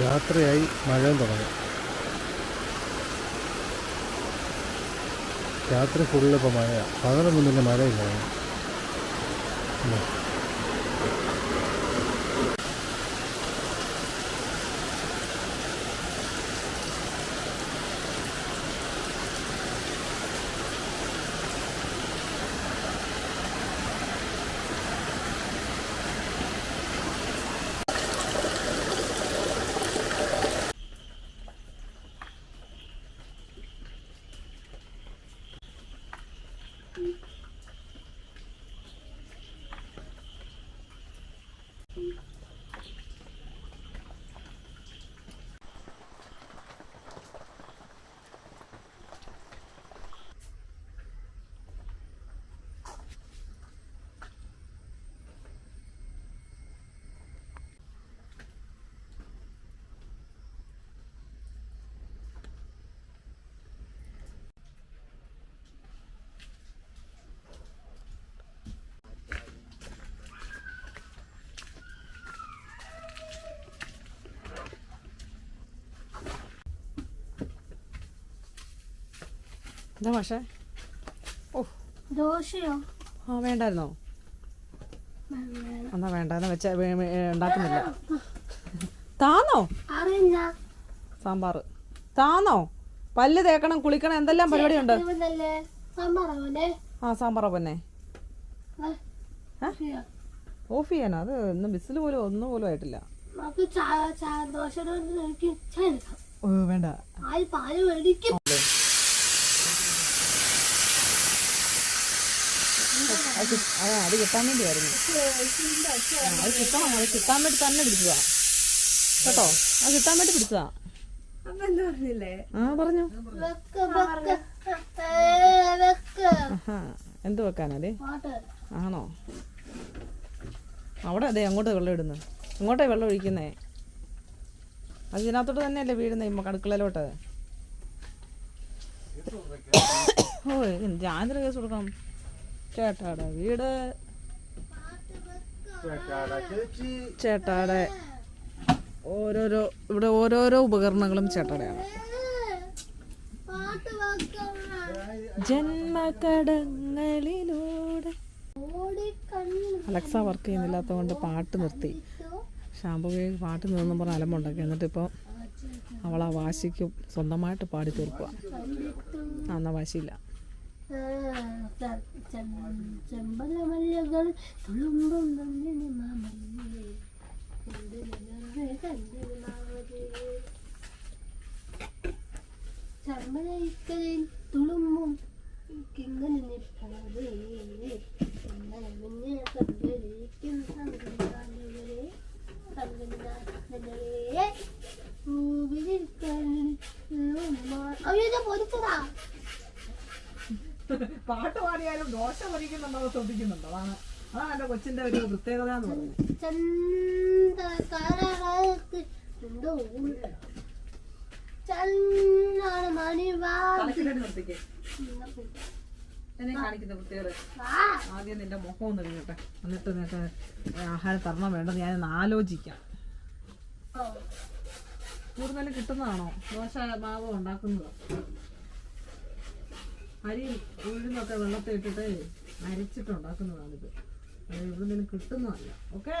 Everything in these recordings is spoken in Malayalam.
രാത്രിയായി മഴയും തുടങ്ങി. രാത്രി ഫുള്ള് ഇപ്പോൾ മഴയാണ് പകലൊന്നും പിന്നെ മഴയില്ല എന്താ പക്ഷേ ഓ. ദോശയോ? ആ വേണ്ടായിരുന്നോ? എന്നാ വേണ്ടെന്ന് വെച്ച ഉണ്ടാക്കുന്നില്ല. താന്നോ? സാമ്പാർ താന്നോ? പല്ല് തേക്കണം കുളിക്കണം എന്തെല്ലാം പരിപാടി ഉണ്ട് ആ സാമ്പാറോ പൊന്നെ. ഓഫ് ചെയ്യാനോ? അത് ഇന്ന് ബിസിൽ പോലും ഒന്നും പോലും ആയിട്ടില്ല. വേണ്ട പാൽ പാൽ മേടിക്കും അത് അതാ കിട്ടാൻ വേണ്ടിയായിരുന്നു. അത് കിട്ടണം അത് കിട്ടാൻ വേണ്ടി തന്നെ പിടിച്ചതാ. കേട്ടോ? അത് കിട്ടാൻ വേണ്ടി പിടിച്ചതാ. ആ പറഞ്ഞു. എന്ത് പാട്ട് ആണോ? അവിടെ അതെ അങ്ങോട്ട് വെള്ളം ഇടുന്നു. ഇങ്ങോട്ടേ വെള്ളം ഒഴിക്കുന്നേ. അത് ഇതിനകത്തോട്ട് തന്നെയല്ലേ വീഴുന്നേ ഇമ്മ അടുക്കളയിലോട്ട് ഓ ജാതിര കേസ് കൊടുക്കണം. ചേട്ടാടെ വീട്? ചേട്ടാടെ ഓരോരോ ഇവിടെ ഓരോരോ ഉപകരണങ്ങളും ചേട്ടടയാണ്. ജന്മകടങ്ങളിലൂടെ. അലക്സ വർക്ക് ചെയ്യുന്നില്ലാത്തത് കൊണ്ട് പാട്ട് നിർത്തി. ഉപയോഗിച്ച് പാട്ട് നിന്നും പറഞ്ഞ അലമ്പുണ്ടാക്കി. എന്നിട്ട് ഇപ്പോൾ അവളാ ആ വാശിക്ക്. സ്വന്തമായിട്ട് പാടി തീർക്കുക ആ എന്നാ വാശിയില്ല. ചെമ്പനമല്ലകൾ തുളുമ്പും നന്ദിനി മാമല്ലേ. ചെമ്പനൈക്കളിൽ തുളുമ്പും കിങ്ങനെ നിൽക്കാതെ ചെമ്പനമിന്നെ കണ്ടലിരിക്കും സംഘാനകളെ സംഘാനകളെ ഭൂവിലിരിക്കാൻ അയ്യോ പൊരിച്ചതാ പാട്ട് പാടിയാലും ദോശ പൊരിക്കുന്നുണ്ടോ ശ്രദ്ധിക്കുന്നുണ്ടോ. അതാണ് അതാണ് എന്റെ കൊച്ചിന്റെ ഒരു പ്രത്യേകത എന്ന് പറയുന്നത്. എന്നെ കാണിക്കുന്ന പ്രത്യേകത. ആദ്യം നിന്റെ മുഖം ഒന്ന് കേട്ടെ എന്നിട്ട് നിനക്ക് ആഹാരം തരണം വേണ്ടത് ഞാനൊന്ന് ആലോചിക്കാം. കൂടുതൽ കിട്ടുന്നതാണോ? ദോശ മാവ് ഉണ്ടാക്കുന്നതോ? അരി ഉഴുന്നൊക്കെ വെള്ളത്തിൽ ഇട്ടിട്ട് അരച്ചിട്ട് ഉണ്ടാക്കുന്നതാണിത് അത് ഇവിടെ നിന്ന് കിട്ടുന്നതല്ല ഓക്കേ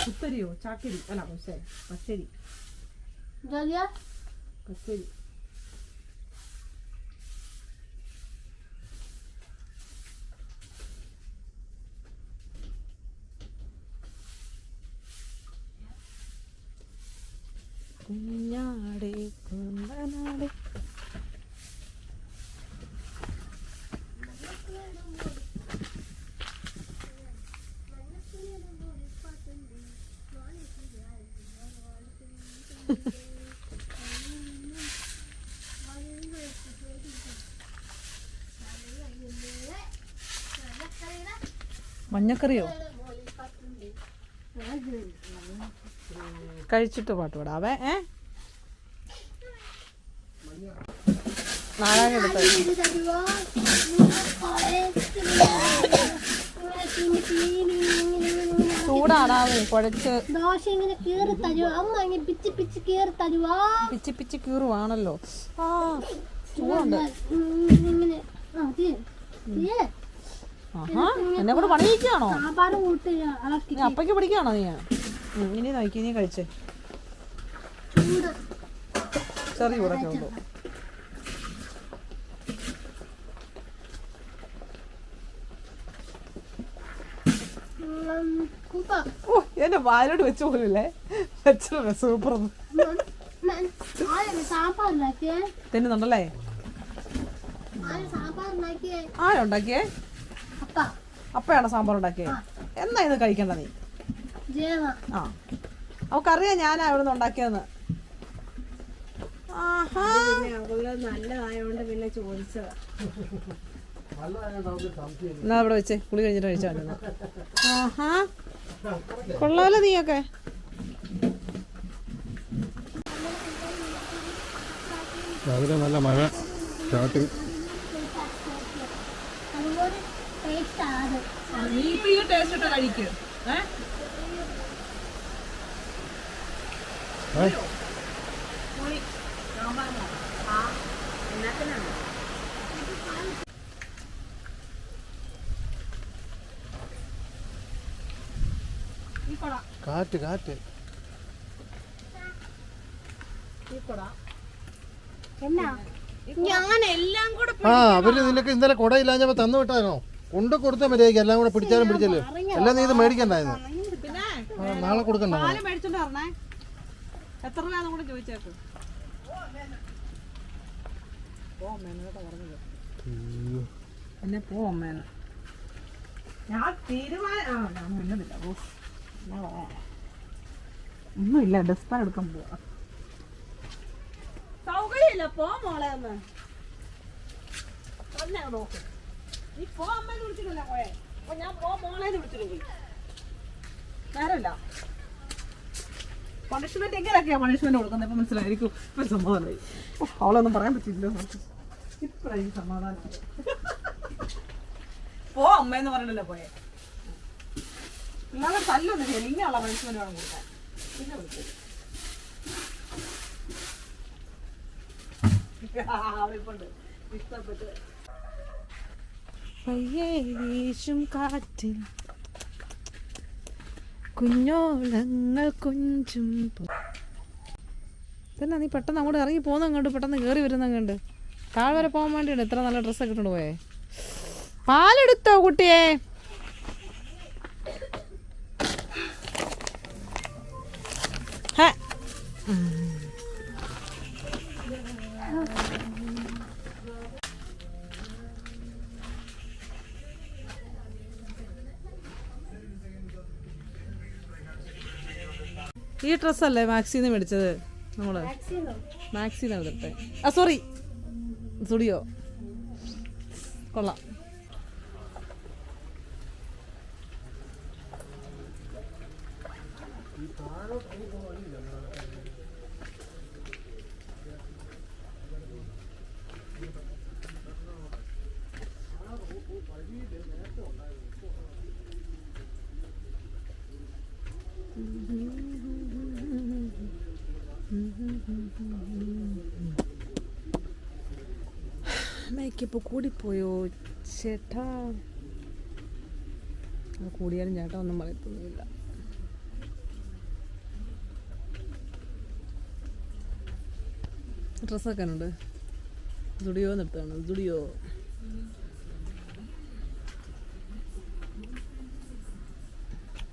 കുത്തരിയോ ചാക്കരി. അല്ല പക്ഷേ പച്ചരി. പച്ചരി. പച്ചരി മഞ്ഞക്കറിയോ? കഴിച്ചിട്ട് പാട്ട് പാടാവേ ഏ? കുഴച്ച്. ദോശ അമ്മ ആ ഇങ്ങനെ എന്നെ കൂടെ പണിയിക്കാണോ അപ്പയ്ക്ക് പിടിക്കാണോ നീ? ഇനി നോക്കി നീ കഴിച്ചേ. ചെറിയ ചൂടൊക്കെ ഉള്ളൂ ഓ എന്റെ വാലോട് വെച്ച പോലില്ലേ? വെച്ചല്ലേ സൂപ്പർ തിന്നുന്നുണ്ടല്ലേ ആരും സാമ്പാർ ഉണ്ടാക്കിയേ? ആരാ ഉണ്ടാക്കിയേ? അപ്പ. അപ്പയാണോ സാമ്പാർ ഉണ്ടാക്കിയേ? എന്നാ ഇത് കഴിക്കണ്ട നീ? ആ. അവക്കറിയാം ഞാനാ ഇവിടെ നിന്ന് ഉണ്ടാക്കിയതെന്ന്. ആഹാ. നല്ലതായോണ്ട് പിന്നെ ചോദിച്ചതാ. എന്നാ അവിടെ വെച്ചേ കുളി കഴിഞ്ഞിട്ട് കഴിച്ചാൽ മതി. ആഹാ കൊള്ളാലോ നീയൊക്കെ. രാവിലെ നല്ല മഴ സ്റ്റാർട്ടിങ് നീ ഇപ്പൊ ഈ ടേസ്റ്റ് ഇട്ട് കഴിക്കും. ഏഹ് കാറ്റ് കാറ്റ്. എന്നാ? ഞാൻ എല്ലാം കൂടെ ആ അവർ നിനക്ക് ഇന്നലെ കുടയില്ലാഞ്ഞപ്പോ തന്നു വിട്ടാനോ കൊണ്ട് കൊടുത്താൽ മതിയായിരിക്കും. എല്ലാം കൂടെ പിടിച്ചാലും പിടിച്ചല്ലോ? എല്ലാം നീ ഇത് മേടിക്കണ്ടായിരുന്നു. പിന്നെ? ആ, നാളെ കൊടുക്കണ്ട പാൽ മേടിച്ചോണ്ട് പറഞ്ഞേ എത്ര രൂപയാണെന്ന് കൂടെ ചോദിച്ചേക്ക്? പോ അമ്മേന്ന് കേട്ടോ പറഞ്ഞത്. എന്നെ പോ ഞാൻ തീരുമാനം ആ ഞാൻ ഓ. ഒന്നുമില്ല ഡെസ്പാൻ എടുക്കാൻ പോവാ. സൗകര്യമില്ല പോ മോളെ ഒന്ന്. നീ പോ ഞാൻ പോ അവളൊന്നും പറയാൻ പറ്റില്ല ഇപ്പഴായി സമാധാനം. പോ അമ്മയെന്ന് പറഞ്ഞല്ലോ പോയെ. പയ്യേ വീശും കാറ്റിൽ കുഞ്ഞോളങ്ങൾ കൊഞ്ചും പിന്നെ നീ പെട്ടെന്ന് അങ്ങോട്ട് ഇറങ്ങി പോകുന്ന കണ്ടു പെട്ടെന്ന് കയറി വരുന്ന കണ്ട് താഴെ വരെ പോകാൻ വേണ്ടിയാണ് ഇത്ര നല്ല ഡ്രസ്സൊക്കെ ഇട്ടുകൊണ്ട് പോയേ. പാലെടുത്തോ കുട്ടിയെ. ഈ ഡ്രസ്സല്ലേ മാക്സിന്ന് മേടിച്ചത് നമ്മൾ? മാക്സിന്ന്? എടുത്തിട്ടെ. ആ സോറി സ്റ്റുഡിയോ കൊള്ളാം. മേക്കപ്പ് കൂടിപ്പോയോ? ചേട്ടാ. കൂടിയാലും ചേട്ടാ ഒന്നും പറയത്തൊന്നുമില്ല. ഡ്രസ്സൊക്കെ ഉണ്ട് സ്റ്റുഡിയോ നിർത്തുകയാണ് സ്റ്റുഡിയോ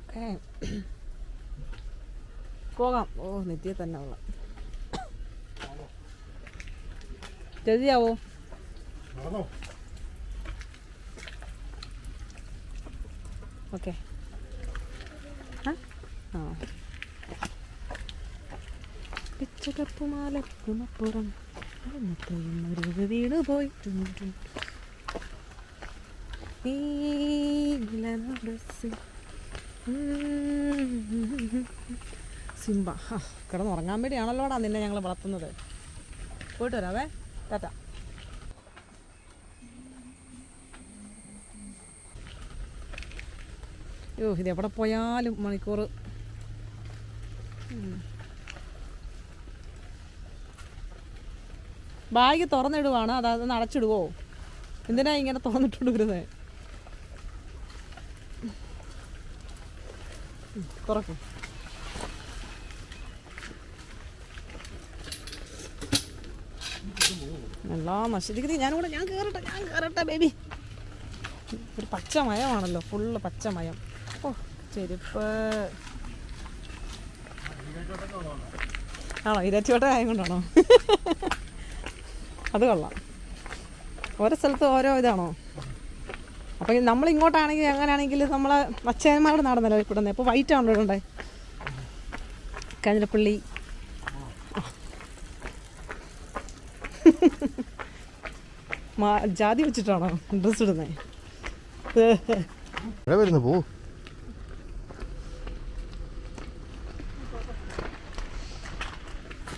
ഓക്കെ. പോകാം. ഓ നെറ്റിയെ തന്നെ ഉള്ള. നടന്നോ? ഓക്കെ ആ പിച്ചകപ്പുമാലക്കുമപ്പുറം ഒരു വീണ് പോയി. സിംബ കിടന്നുറങ്ങാൻ വേണ്ടിയാണല്ലോടാ നിന്നെ ഞങ്ങൾ വളർത്തുന്നത്. പോയിട്ട് വരാവേ. ടാറ്റ. അയ്യോ ഇത് എവിടെ പോയാലും മണിക്കൂർ. ബാഗ് തുറന്നിടുവാണ് അതായത് നടച്ചിടുവോ എന്തിനാ ഇങ്ങനെ തുറന്നിട്ടുണ്ട് വരുന്നത് തുറക്കും. എല്ലാം നശിച്ചിരിക്കുന്നത് ഞാനിവിടെ ഞാൻ കയറട്ടെ ഞാൻ കയറട്ടെ ബേബി ഒരു പച്ചമയമാണല്ലോ ഫുള്ള് പച്ച മയം. ഓ ചെരുപ്പ്. ആണോ? ഇരച്ചോട്ട ആയത് കൊണ്ടാണോ? അത് കൊള്ളാം. ഓരോ സ്ഥലത്ത് ഓരോ ഇതാണോ? അപ്പം നമ്മൾ ഇങ്ങോട്ടാണെങ്കിൽ അങ്ങനെയാണെങ്കിൽ നമ്മൾ അച്ഛന്മാരുടെ നാടെന്നല്ലോ ഇവിടെ അപ്പോൾ വൈറ്റ് ആണല്ലോ ഇവിടെ കാഞ്ഞിരപ്പള്ളി. ജാതി വെച്ചിട്ടാണോ ഡ്രസ്സ് ഇടുന്നത് വരുന്നു പോ?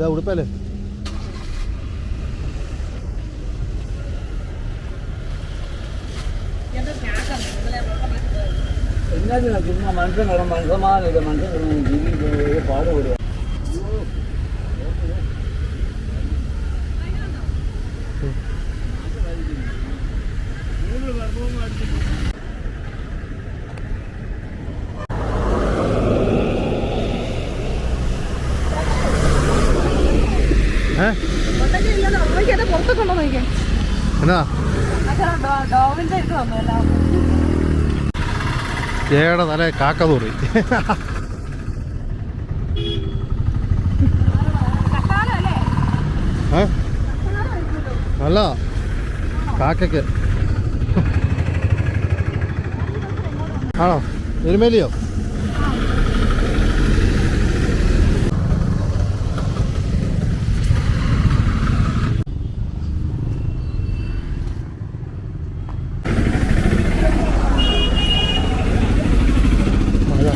जा उड़ पहले என்ன மனுஷன் மனுஷமா இந்த மனுஷன் பாடுபடுவான் ചേയുടെ തല കാക്ക തോറി കട്ടാലല്ലേ ഏ? അല്ല. കാക്കയ്ക്ക്. ആണോ? എരുമേലിയോ മഴ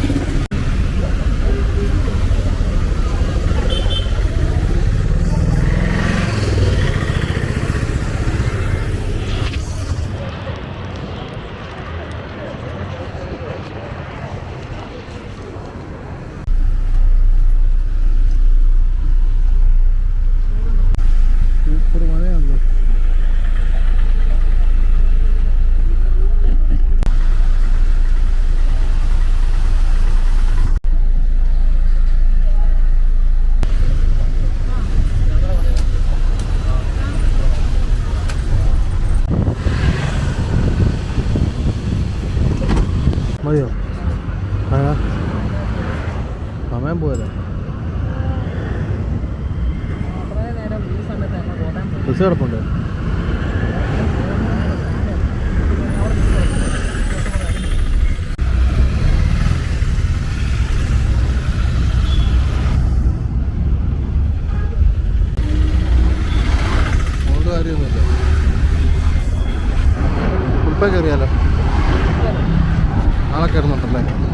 സൂപ്പർ മഴയാണല്ലോ മതിയോ ആ സമയം പോയല്ലോ കുറേ നേരം ഈ സമയത്ത് എന്നെ പോകാൻ ബസ് കിടപ്പുണ്ട് അതുകൊണ്ട് കാര്യമൊന്നുമില്ല ഉൾപ്പേ കയറിയാലോ നാളെ കയറുന്നുണ്ടല്ലേ?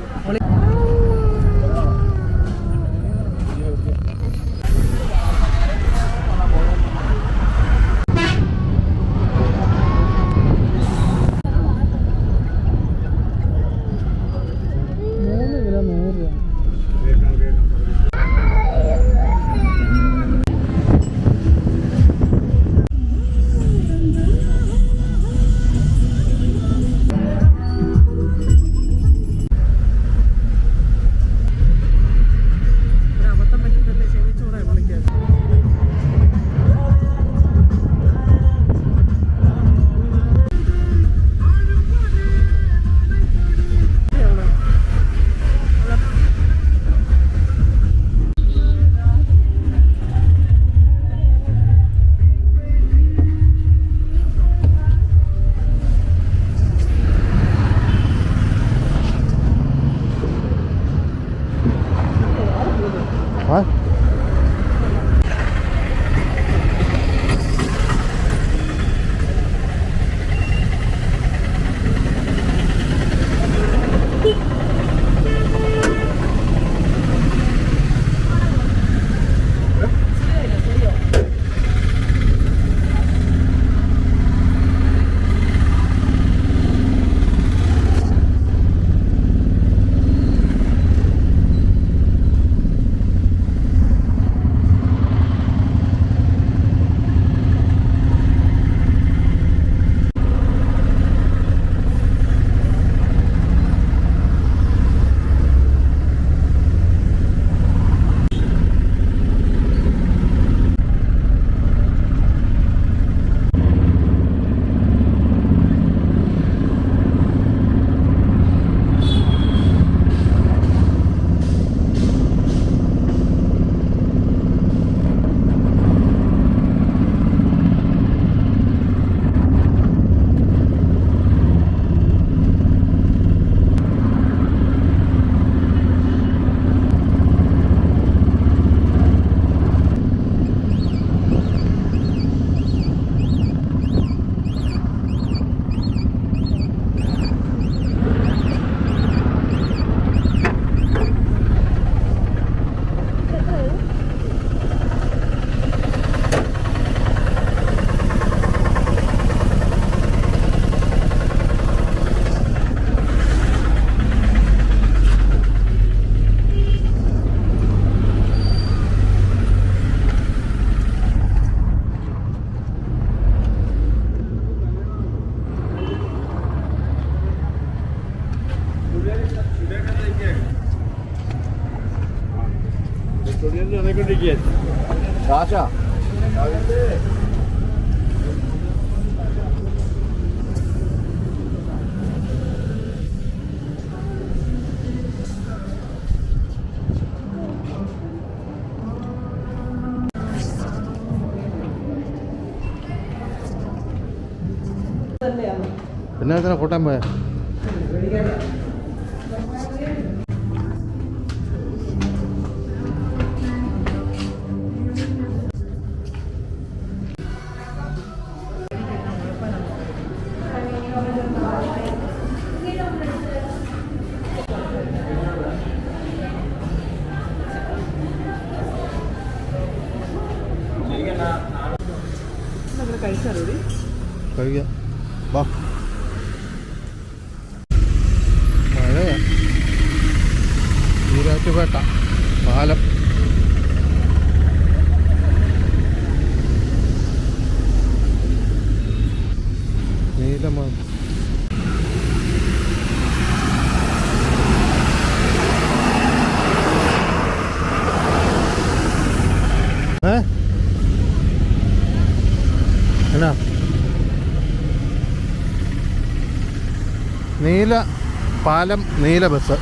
കാശാ പിന്നെ തന്നെ കൂട്ടാൻ പോയാ എന്നാ നീല പാലം നീല ബസ്.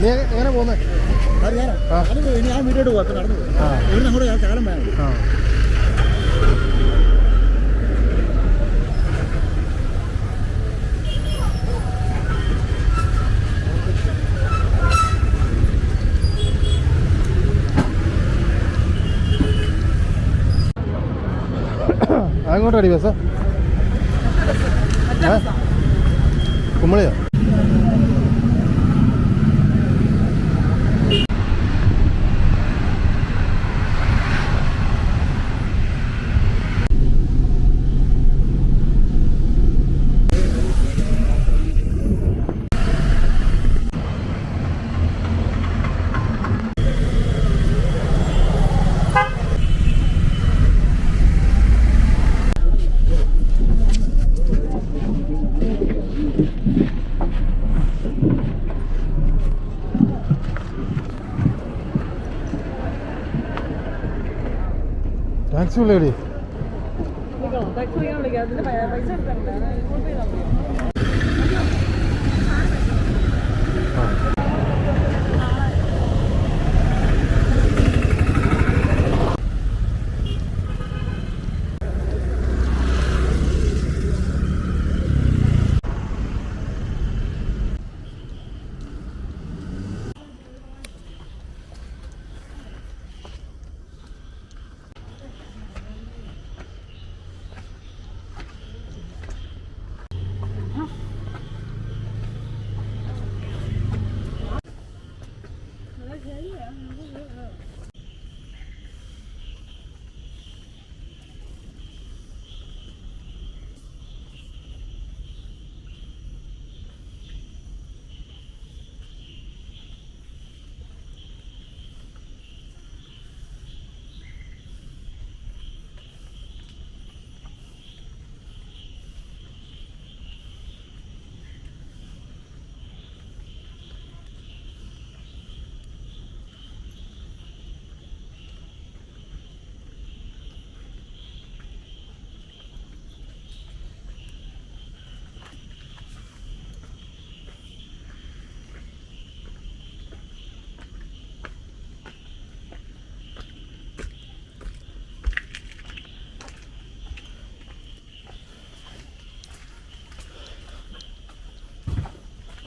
നീ എങ്ങനെ പോകുന്നത് ഇനി ഞാൻ വീട്ടിലോട്ട് പോകാം നടന്നു ആ. ഇവിടെ നമ്മുടെ കാലം വേണം ആ. അങ്ങോട്ടടി ബസ്. കുമ്മളിയോ Absolutely.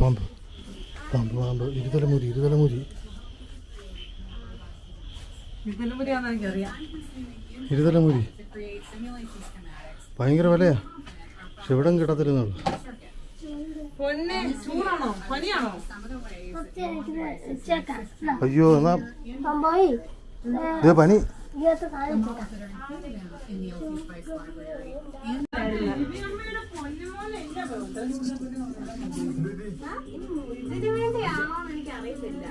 പാമ്പ്. പാമ്പ് പാമ്പ്. ഇരുതലമുരി ഇരുതലമുരി. ഇരുതലമുരി. ഭയങ്കര വിലയാ. പക്ഷെ ഇവിടം കിട്ടത്തില്ലെന്നുള്ളു അയ്യോ എന്നാ ഇതേ പനി. ഇതിനു വേണ്ടിയാണോ എന്ന് എനിക്ക് അറിയത്തില്ല